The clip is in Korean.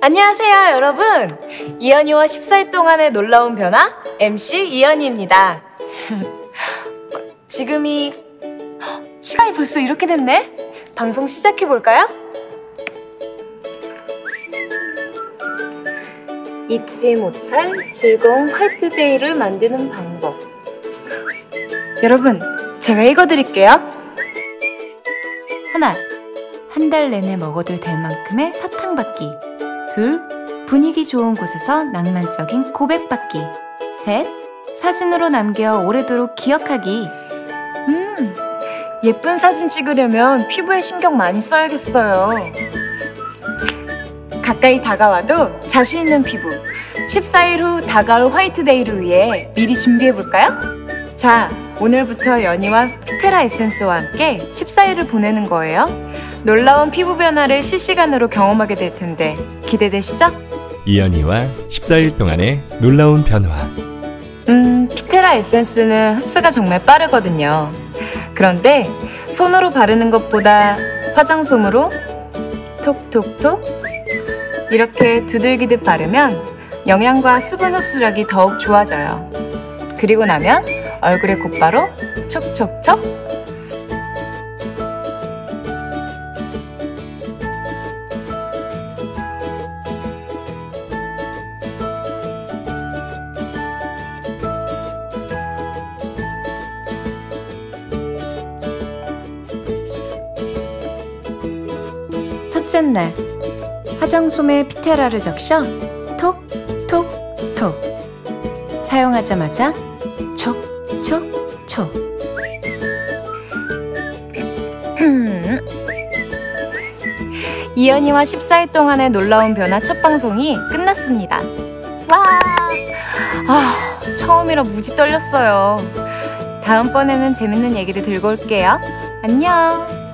안녕하세요, 여러분. 이연이와 14일 동안의 놀라운 변화 MC 이연이입니다. 지금이 시간이 벌써 이렇게 됐네. 방송 시작해 볼까요? 잊지 못할 즐거운 화이트데이를 만드는 방법. 여러분, 제가 읽어드릴게요. 하나, 한 달 내내 먹어도 될 만큼의 사탕 받기. 둘, 분위기 좋은 곳에서 낭만적인 고백 받기. 셋, 사진으로 남겨 오래도록 기억하기. 음, 예쁜 사진 찍으려면 피부에 신경 많이 써야겠어요. 가까이 다가와도 자신 있는 피부. 14일 후 다가올 화이트데이를 위해 미리 준비해볼까요? 자, 오늘부터 연희와 피테라 에센스와 함께 14일을 보내는 거예요. 놀라운 피부 변화를 실시간으로 경험하게 될 텐데 기대되시죠? 이연희와 14일 동안의 놀라운 변화. 음, 피테라 에센스는 흡수가 정말 빠르거든요. 그런데 손으로 바르는 것보다 화장솜으로 톡톡톡 이렇게 두들기듯 바르면 영양과 수분 흡수력이 더욱 좋아져요. 그리고 나면 얼굴에 곧바로 촉촉촉. 첫째 날 화장솜에 피테라를 적셔 톡톡톡. 사용하자마자 촉 촉촉 이연희와 14일 동안의 놀라운 변화 첫 방송이 끝났습니다. 와! 아, 처음이라 무지 떨렸어요. 다음번에는 재밌는 얘기를 들고 올게요. 안녕!